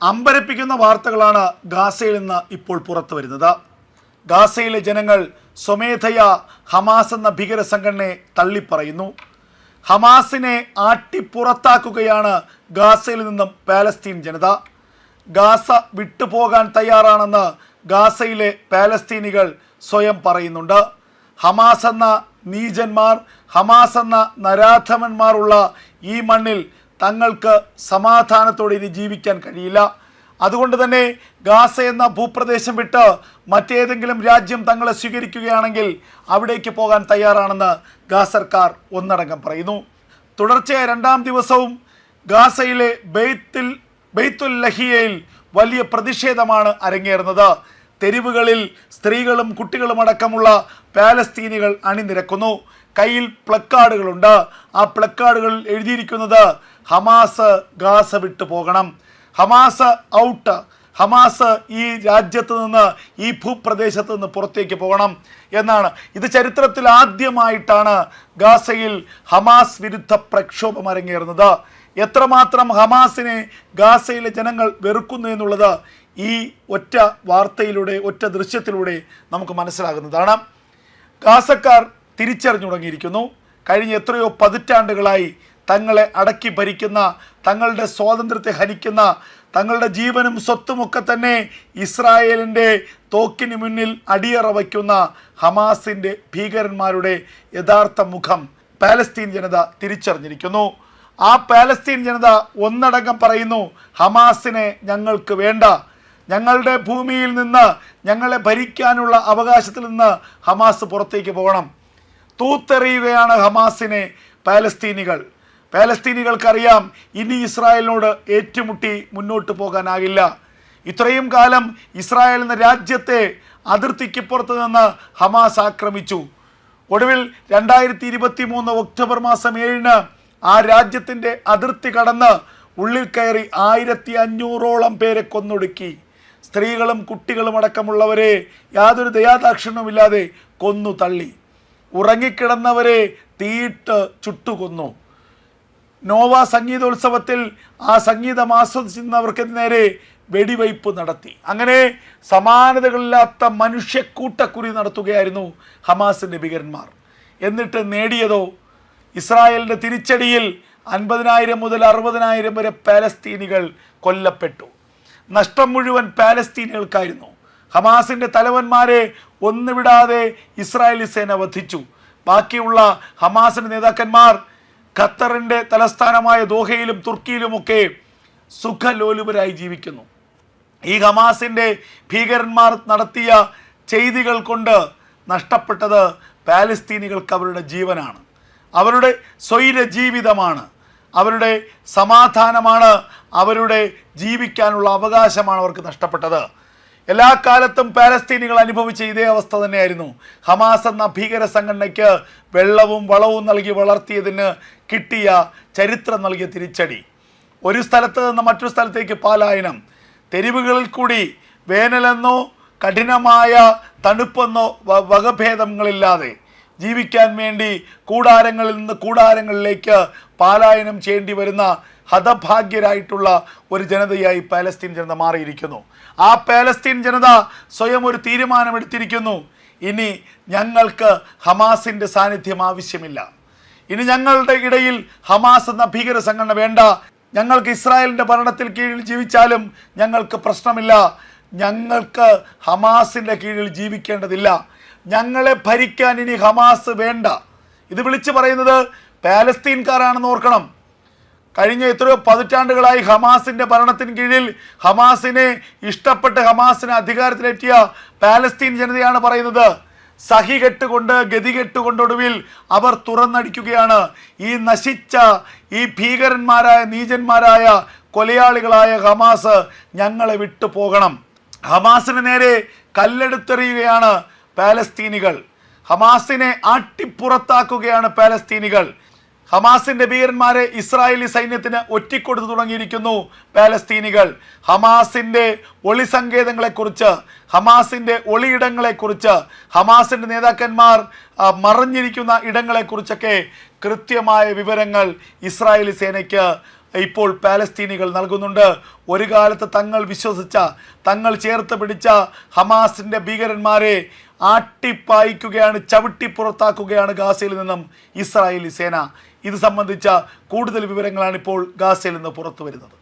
അമ്പരപ്പിക്കുന്ന വാർത്തകളാണ് ഗാസയിൽ നിന്ന് ഇപ്പോൾ പുറത്തു വരുന്നത്. ഗാസയിലെ ജനങ്ങൾ സ്വമേധയ ഹമാസ് എന്ന ഭീകര സംഘടനയെ തള്ളിപ്പറയുന്നു. ഹമാസിനെ ആട്ടിപ്പുറത്താക്കുകയാണ് ഗാസയിൽ നിന്നും പാലസ്തീൻ ജനത. ഗാസ വിട്ടുപോകാൻ തയ്യാറാണെന്ന് ഗാസയിലെ പാലസ്തീനികൾ സ്വയം പറയുന്നുണ്ട്. ഹമാസ് എന്ന നീചന്മാർ ഹമാസ് എന്ന നരാധമന്മാരുള്ള ഈ മണ്ണിൽ തങ്ങൾക്ക് സമാധാനത്തോടെ ഇനി ജീവിക്കാൻ കഴിയില്ല. അതുകൊണ്ട് തന്നെ ഗാസ എന്ന ഭൂപ്രദേശം വിട്ട് മറ്റേതെങ്കിലും രാജ്യം തങ്ങളെ സ്വീകരിക്കുകയാണെങ്കിൽ അവിടേക്ക് പോകാൻ തയ്യാറാണെന്ന് ഗാസർക്കാർ ഒന്നടങ്കം പറയുന്നു. തുടർച്ചയായ രണ്ടാം ദിവസവും ഗാസയിലെ ബെയ്ത്തിൽ ബെയ്ത്തുൽ ലഹിയയിൽ വലിയ പ്രതിഷേധമാണ് അരങ്ങേറുന്നത്. തെരുവുകളിൽ സ്ത്രീകളും കുട്ടികളും അടക്കമുള്ള പാലസ്തീനികൾ അണിനിരക്കുന്നു. കയ്യിൽ പ്ലക്കാർഡുകളുണ്ട്. ആ പ്ലക്കാർഡുകളിൽ എഴുതിയിരിക്കുന്നത് ഹമാസ് ഗാസ വിട്ടു പോകണം. Hamas out. ഹമാസ് ഈ രാജ്യത്ത് നിന്ന് ഈ ഭൂപ്രദേശത്ത് നിന്ന് പുറത്തേക്ക് പോകണം എന്നാണ്. ഇത് ചരിത്രത്തിൽ ആദ്യമായിട്ടാണ് ഗാസയിൽ ഹമാസ് വിരുദ്ധ പ്രക്ഷോഭം അരങ്ങേറുന്നത്. എത്രമാത്രം ഹമാസിനെ ഗാസയിലെ ജനങ്ങൾ വെറുക്കുന്നു എന്നുള്ളത് ഈ ഒറ്റ വാർത്തയിലൂടെ ഒറ്റ ദൃശ്യത്തിലൂടെ നമുക്ക് മനസ്സിലാകുന്നതാണ്. ഗാസക്കാർ തിരിച്ചറിഞ്ഞു തുടങ്ങിയിരിക്കുന്നു. കഴിഞ്ഞ എത്രയോ പതിറ്റാണ്ടുകളായി തങ്ങളെ അടക്കി ഭരിക്കുന്ന തങ്ങളുടെ സ്വാതന്ത്ര്യത്തെ ഹനിക്കുന്ന തങ്ങളുടെ ജീവനും സ്വത്തുമൊക്കെ തന്നെ ഇസ്രായേലിന്റെ തോക്കിന് മുന്നിൽ അടിയറ വയ്ക്കുന്ന ഹമാസിന്റെ ഭീകരന്മാരുടെ യഥാർത്ഥ മുഖം പാലസ്തീൻ ജനത തിരിച്ചറിഞ്ഞിരിക്കുന്നു. ആ പാലസ്തീൻ ജനത ഒന്നടങ്കം പറയുന്നു ഹമാസിനെ ഞങ്ങൾക്ക് വേണ്ട. ഞങ്ങളുടെ ഭൂമിയിൽ നിന്ന് ഞങ്ങളെ ഭരിക്കാനുള്ള അവകാശത്തിൽ നിന്ന് ഹമാസ് പുറത്തേക്ക് പോകണം. തൂത്തെറിയുകയാണ് ഹമാസിനെ പാലസ്തീനികൾ. പാലസ്തീനികൾക്കറിയാം ഇനി ഇസ്രായേലിനോട് ഏറ്റുമുട്ടി മുന്നോട്ട് പോകാനാകില്ല. ഇത്രയും കാലം ഇസ്രായേൽ എന്ന രാജ്യത്തെ അതിർത്തിക്ക് പുറത്തു നിന്ന് ഹമാസ് ആക്രമിച്ചു. ഒടുവിൽ രണ്ടായിരത്തി ഇരുപത്തി മൂന്ന് ഒക്ടോബർ മാസം ഏഴിന് ആ രാജ്യത്തിന്റെ അതിർത്തി കടന്ന് ഉള്ളിൽ കയറി ആയിരത്തി അഞ്ഞൂറോളം പേരെ കൊന്നൊടുക്കി. സ്ത്രീകളും കുട്ടികളും അടക്കമുള്ളവരെ യാതൊരു ദയാദാക്ഷിണ്യവുമില്ലാതെ കൊന്നു തള്ളി ഉറങ്ങിക്കിടന്നവരെ തീയിട്ട് ചുട്ടുകൊന്നു. നോവ സംഗീതോത്സവത്തിൽ ആ സംഗീതം ആസ്വദിച്ചിരുന്നവർക്ക് നേരെ വെടിവയ്പ് നടത്തി. അങ്ങനെ സമാനതകളില്ലാത്ത മനുഷ്യക്കൂട്ടക്കുരി നടത്തുകയായിരുന്നു ഹമാസിന്റെ ഭീകരന്മാർ. എന്നിട്ട് നേടിയതോ ഇസ്രായേലിന്റെ തിരിച്ചടിയിൽ അൻപതിനായിരം മുതൽ അറുപതിനായിരം വരെ പാലസ്തീനികൾ കൊല്ലപ്പെട്ടു. നഷ്ടം മുഴുവൻ പാലസ്തീനികൾക്കായിരുന്നു. ഹമാസിന്റെ തലവന്മാരെ ഒന്നുവിടാതെ ഇസ്രായേലി സേന വധിച്ചു. ബാക്കിയുള്ള ഹമാസിന്റെ നേതാക്കന്മാർ ഖത്തറിന്റെ തലസ്ഥാനമായ ദോഹയിലും തുർക്കിയിലുമൊക്കെ സുഖലോലുപരായി ജീവിക്കുന്നു. ഈ ഹമാസിന്റെ ഭീകരന്മാർ നടത്തിയ ചെയ്തികൾ കൊണ്ട് നഷ്ടപ്പെട്ടത് പാലസ്തീനികൾക്ക് അവരുടെ ജീവനാണ്. അവരുടെ സ്വൈര ജീവിതമാണ്. അവരുടെ സമാധാനമാണ്. അവരുടെ ജീവിക്കാനുള്ള അവകാശമാണ് അവർക്ക് നഷ്ടപ്പെട്ടത്. എല്ലാ കാലത്തും പാലസ്തീനികൾ അനുഭവിച്ച ഇതേ അവസ്ഥ തന്നെയായിരുന്നു. ഹമാസ് എന്ന ഭീകര സംഘടനയ്ക്ക് വെള്ളവും വളവും നൽകി വളർത്തിയതിന് കിട്ടിയ ചരിത്രം നൽകിയ തിരിച്ചടി. ഒരു സ്ഥലത്ത് നിന്ന് മറ്റൊരു സ്ഥലത്തേക്ക് പാലായനം. തെരുവുകളിൽ കൂടി വേനലെന്നോ കഠിനമായ തണുപ്പെന്നോ വകഭേദങ്ങളില്ലാതെ ജീവിക്കാൻ വേണ്ടി കൂടാരങ്ങളിൽ നിന്ന് കൂടാരങ്ങളിലേക്ക് പാലായനം ചെയ്യേണ്ടി വരുന്ന ഹതഭാഗ്യരായിട്ടുള്ള ഒരു ജനതയായി പാലസ്തീൻ ജനത മാറിയിരിക്കുന്നു. ആ പാലസ്തീൻ ജനത സ്വയം ഒരു തീരുമാനമെടുത്തിരിക്കുന്നു. ഇനി ഞങ്ങൾക്ക് ഹമാസിന്റെ സാന്നിധ്യം ആവശ്യമില്ല. ഇനി ഞങ്ങളുടെ ഇടയിൽ ഹമാസ് എന്ന ഭീകര സംഘടന വേണ്ട. ഞങ്ങൾക്ക് ഇസ്രായേലിന്റെ ഭരണത്തിൽ കീഴിൽ ജീവിച്ചാലും ഞങ്ങൾക്ക് പ്രശ്നമില്ല. ഞങ്ങൾക്ക് ഹമാസിന്റെ കീഴിൽ ജീവിക്കേണ്ടതില്ല. ഞങ്ങളെ ഭരിക്കാൻ ഇനി ഹമാസ് വേണ്ട. ഇത് വിളിച്ചു പറയുന്നത് പാലസ്തീൻകാരാണെന്ന് ഓർക്കണം. കഴിഞ്ഞ എത്രയോ പതിറ്റാണ്ടുകളായി ഹമാസിന്റെ ഭരണത്തിന് കീഴിൽ ഹമാസിനെ ഇഷ്ടപ്പെട്ട് ഹമാസിനെ അധികാരത്തിലെത്തിയ പാലസ്തീൻ ജനതയാണ് പറയുന്നത്. സഹി കെട്ടുകൊണ്ട് ഗതി കെട്ടുകൊണ്ടൊടുവിൽ അവർ തുറന്നടിക്കുകയാണ്. ഈ നശിച്ച ഈ ഭീകരന്മാരായ നീചന്മാരായ കൊലയാളികളായ ഹമാസ് ഞങ്ങളെ വിട്ടു പോകണം. ഹമാസിന് നേരെ കല്ലെടുത്തെറിയുകയാണ് പാലസ്തീനികൾ. ഹമാസിനെ ആട്ടിപ്പുറത്താക്കുകയാണ് പാലസ്തീനികൾ. ഹമാസിന്റെ ഭീകരന്മാരെ ഇസ്രായേലി സൈന്യത്തിന് ഒറ്റിക്കൊടുത്തു തുടങ്ങിയിരിക്കുന്നു പാലസ്തീനികൾ. ഹമാസിന്റെ ഒളി സങ്കേതങ്ങളെക്കുറിച്ച് ഹമാസിന്റെ ഒളിയിടങ്ങളെക്കുറിച്ച് ഹമാസിന്റെ നേതാക്കന്മാർ മറിഞ്ഞിരിക്കുന്ന മറഞ്ഞിരിക്കുന്ന ഇടങ്ങളെക്കുറിച്ചൊക്കെ കൃത്യമായ വിവരങ്ങൾ ഇസ്രായേലി സേനയ്ക്ക് ഇപ്പോൾ പാലസ്തീനികൾ നൽകുന്നുണ്ട്. ഒരു കാലത്ത് തങ്ങൾ വിശ്വസിച്ച തങ്ങൾ ചേർത്ത് പിടിച്ച ഹമാസിന്റെ ഭീകരന്മാരെ ആട്ടിപ്പായിക്കുകയാണ് ചവിട്ടി പുറത്താക്കുകയാണ് ഗാസയിൽ നിന്നും ഇസ്രായേലി സേന. ഇത് സംബന്ധിച്ച കൂടുതൽ വിവരങ്ങളാണ് ഇപ്പോൾ ഗാസയിൽ നിന്ന് പുറത്തു വരുന്നത്